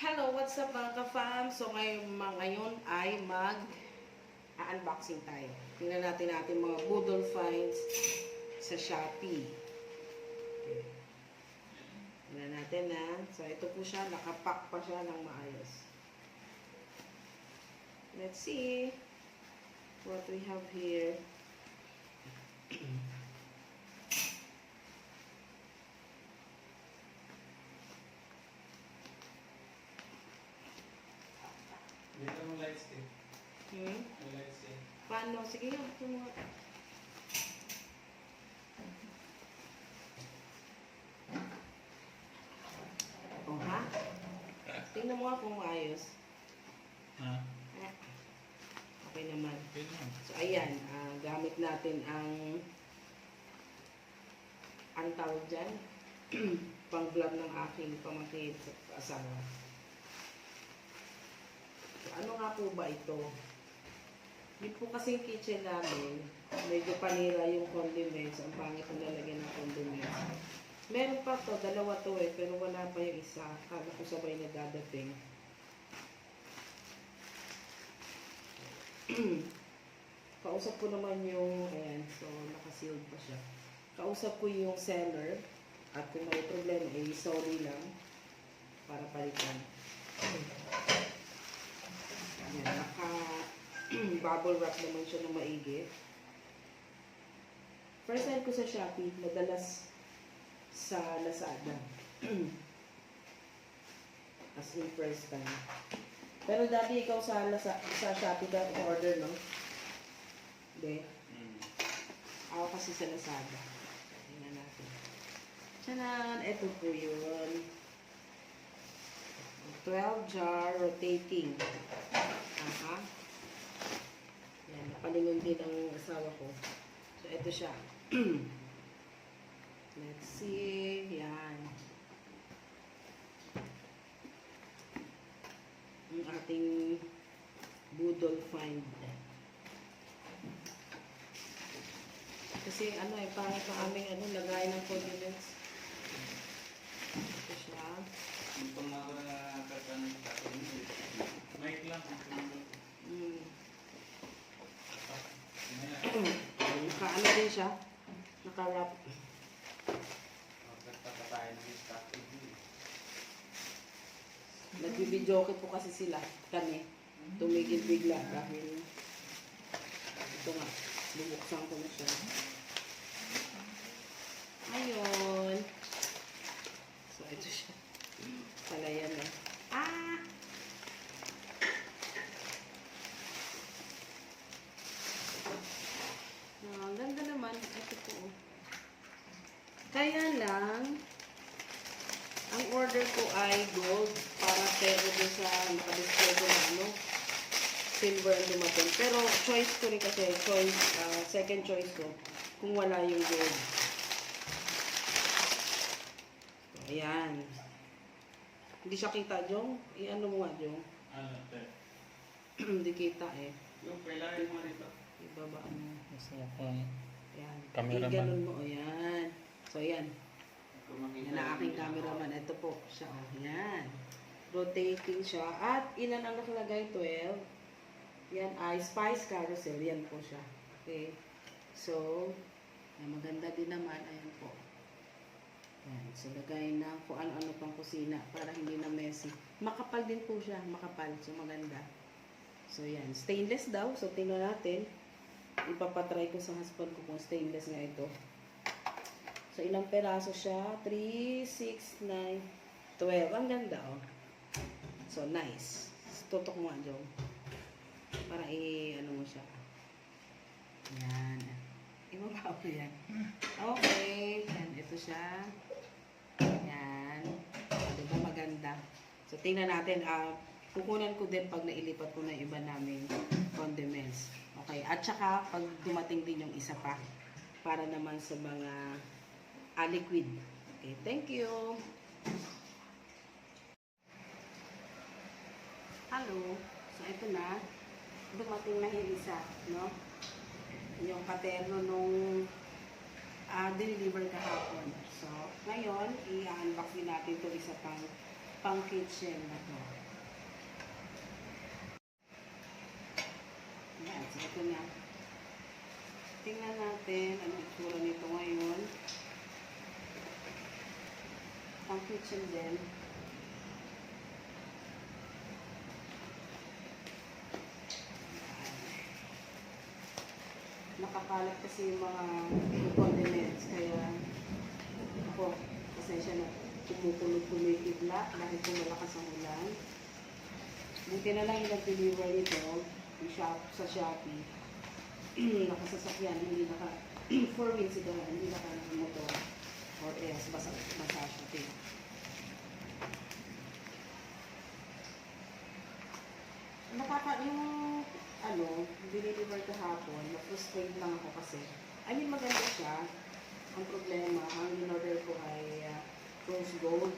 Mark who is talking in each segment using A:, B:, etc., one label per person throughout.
A: Hello, what's up mga ka-fam? So ngayon, mga ngayon ay mag unboxing tayo. Tingnan natin natin mga Boodle finds sa Shopee. Okay. Tingnan natin na. So ito po siya, nakapack pa siya ng maayos. Let's see what we have here.
B: Dito mo lights eh.
A: Hmm?
B: May lights
A: Paano? Sige, ito mo. Oh, ha? Tingnan mo nga kung maayos.
B: Ha?
A: Ah, Okay naman.
B: Okay naman.
A: So, ayan. ah, gamit natin ang ang tawag dyan? pang-vlog ng aking pamangkin sa asawa. So, ano nga po ba ito? Yun po kasi kitchen namin, medyo panira yung condiments. Ang pangit na lalagyan ng condiments. Meron pa to, dalawa to eh, pero wala pa yung isa. Kala ko sabay na dadating. Kausap ko naman yung, ayan, so nakasealed pa siya. Kausap ko yung seller at kung may problema, eh, sorry lang para palitan. Ayan, naka bubble wrap naman siya na maigi. First time ko sa Shopee, madalas sa Lazada. As in first time. Pero dati ikaw sa, Laza- sa Shopee ka order, no? Hindi.
B: Hmm.
A: Ako kasi sa Lazada. Tingnan natin. Tiyanan! Ito po yun. 12 jar rotating. Aha. Yan, napalingon din ang asawa ko. So, ito siya. Let's see. Yan. Ang ating Boodle find. Kasi ano eh, pangit ang aming ano, lagay ng condiments. Ito siya.
B: Yung pang ako na katanong sa akin. Mic lang.
A: Mm.
B: Mamaya.
A: Naka ano din siya.
B: Stock.
A: Nagbibidyoke po kasi sila. Kami. Tumigil bigla dahil ito nga. Bubuksan ko na siya. Ayun. So, ito siya. Palayan na. Ah! Ah, ang ganda naman. Ito po. oh. Kaya lang, ang order ko ay gold para pero dun sa nakadisplay ko na ano, silver ang dumating. Pero choice ko rin kasi, choice, ah, second choice ko, kung wala yung gold. So, ayan. Hindi siya kita, Jong? I-ano mo nga, Jong?
B: Ano?
A: Hindi kita eh.
B: Yung kailangan mo rito.
A: Ibabaan mo.
B: Gusto ko eh.
A: Ayan.
B: Cameraman.
A: I-ganon mo. Ayan. So,
B: makita
A: Yan ang aking cameraman. Ito po siya. Yan. Rotating siya. At ilan ang nakalagay? 12. Yan ay Spice Carousel. Yan po siya. Okay. So, yan, maganda din naman. Ayan po. Yan. So, lagay na kung ano-ano pang kusina para hindi na messy. Makapal din po siya. Makapal. So, maganda. So, yan. Stainless daw. So, tingnan natin. Ipapatry ko sa husband ko kung stainless nga ito. So, ilang peraso siya? 3, 6, 9, 12. Ang ganda, oh. So, nice. Tutok mo nga, Jong. Para i-ano mo siya. Yan. Ibaba ko yan. Okay. Yan, ito siya. Yan. O, diba maganda? So, tingnan natin. Ah, kukunan ko din pag nailipat ko na iba naming condiments. Okay. At saka, pag dumating din yung isa pa. Para naman sa mga ah, liquid. Okay, thank you. Hello. So, ito na. Dumating na yung isa, no? Yung katerno nung ah, deliver kahapon. So, ngayon, i-unbox din natin to isa pang pang kitchen na to. Yan, so ito na. Tingnan natin ano itsura nito ngayon. Pang kitchen din. nakakalat kasi yung mga condiments. Kaya ako, pasensya na kumukulog kumikidla dahil po malakas ang ulan. Buti na lang yung nag-deliver nito yung shop, sa Shopee. nakasasakyan, hindi naka four wheels ito, hindi naka motor or else basa, basa siya. Nakaka, yung ano, dinideliver kahapon, na-frustrate lang ako kasi, I mean, maganda siya. Ang problema, ang in-order ko ay uh, rose gold.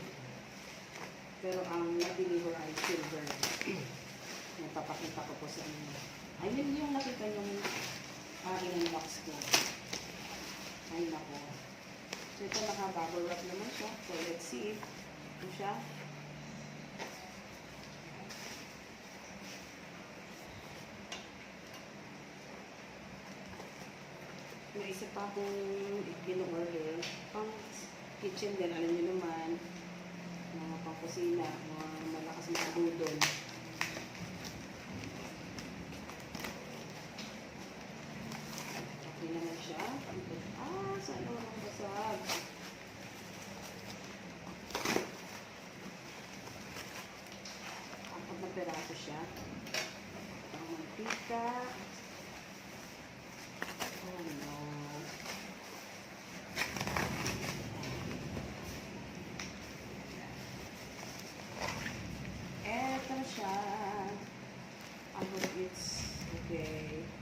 A: Pero ang na-deliver ay silver. Napapakita ko po sa inyo. I mean, yung nakita yung uh, in-unbox ko. Ay, nako. Ito naka-bubble wrap naman siya. So, let's see. Ito siya. Isa pa akong gino-order. Pang kitchen din, alam niyo naman. Mga pang kusina, mga malakas na budol. Okay naman siya. Ah, saan naman ang basag? Apat na siya. Ang mantika. Oh no. Eto siya. Hope it's okay.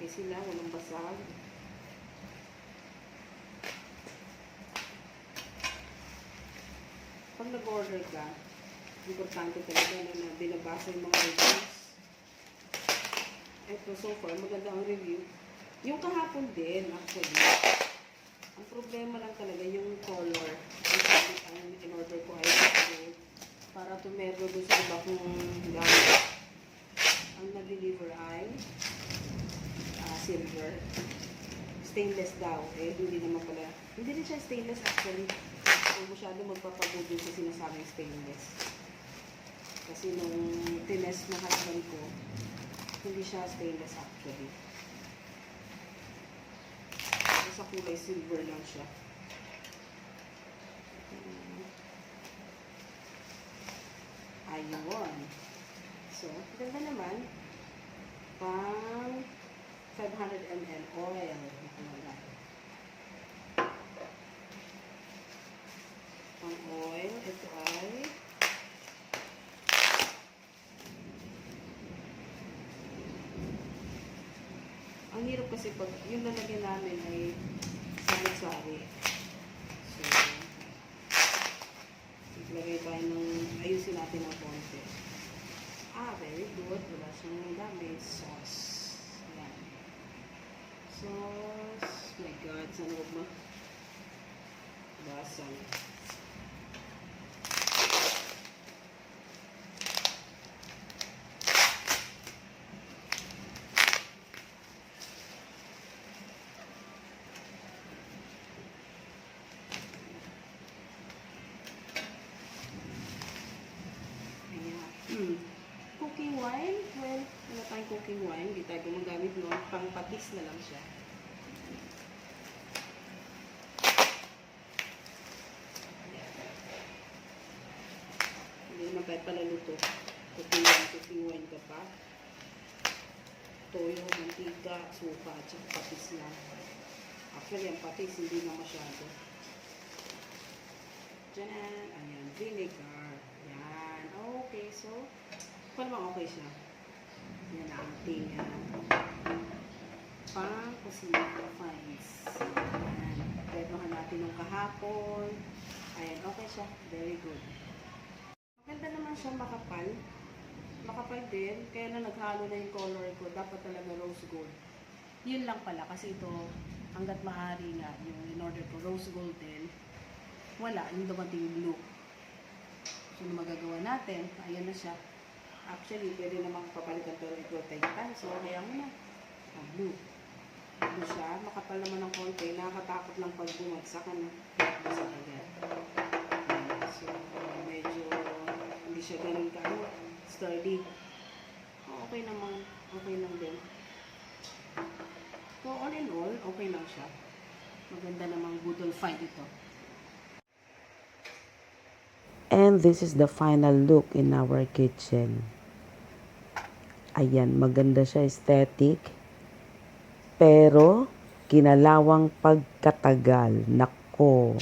A: Okay sila. Walang basag. Pag nag-order ka, importante talaga na, na binabasa yung mga reviews. Ito, so far, maganda ang review. Yung kahapon din, actually. Ang problema lang talaga yung color. Ang sabi ang in-order ko ay para tumero doon sa iba kong gamit. Ang na-deliver ay ah, Stainless daw. Eh, hindi naman pala. Hindi rin siya stainless actually. Kung masyado magpapabuti sa sinasabing stainless. Kasi nung tinest na husband ko, hindi siya stainless actually. Kasi sa kulay silver lang siya. Hmm. Ayun. So, ganda naman. Pang 500 ml oil. Pang oil, ito ay Ang hirap kasi pag yung lalagyan namin ay sari-sari. So, maglagay tayo ng, ayusin natin ng konti. Ah, very good. Wala siyang gamit. Sauce. Yan. Sauce. Sana huwag ma... Basang. Ayan. cooking wine, well, wala tayong cooking wine, hindi tayo gumagamit noon, pang patis na lang siya. Hindi naman kahit pala luto. Cooking wine, cooking wine ka pa. Toyo, mantika, suka, at saka patis lang. Actually, ang patis hindi na masyado. Diyan, ayan, vinegar. Yan, okay, so, kung naman okay siya. Yan ang ating uh, pang kusina finds. Yan, preparehan natin ng kahapon. Ayan, okay siya. Very good. Siya makapal. Makapal din, kaya na naghalo na yung color ko, dapat talaga rose gold. Yun lang pala, kasi ito, hanggat maaari nga, yung in-order ko, rose gold din, wala, yung dumating blue. So, ano magagawa natin? Ayan na siya. Actually, pwede namang papalitan ito tayo. So, kaya mo na. Ah, blue. Blue siya. Makapal naman ng konti. Nakakatakot lang pag bumagsak. Ano? Bumagsak agad. So, medyo hindi siya ganun ka sturdy. Okay naman. Okay lang din. So, all in all, okay lang siya. Maganda namang budol fight ito.
C: And this is the final look in our kitchen. Ayan, maganda siya aesthetic. Pero, kinalawang pagkatagal. Nako,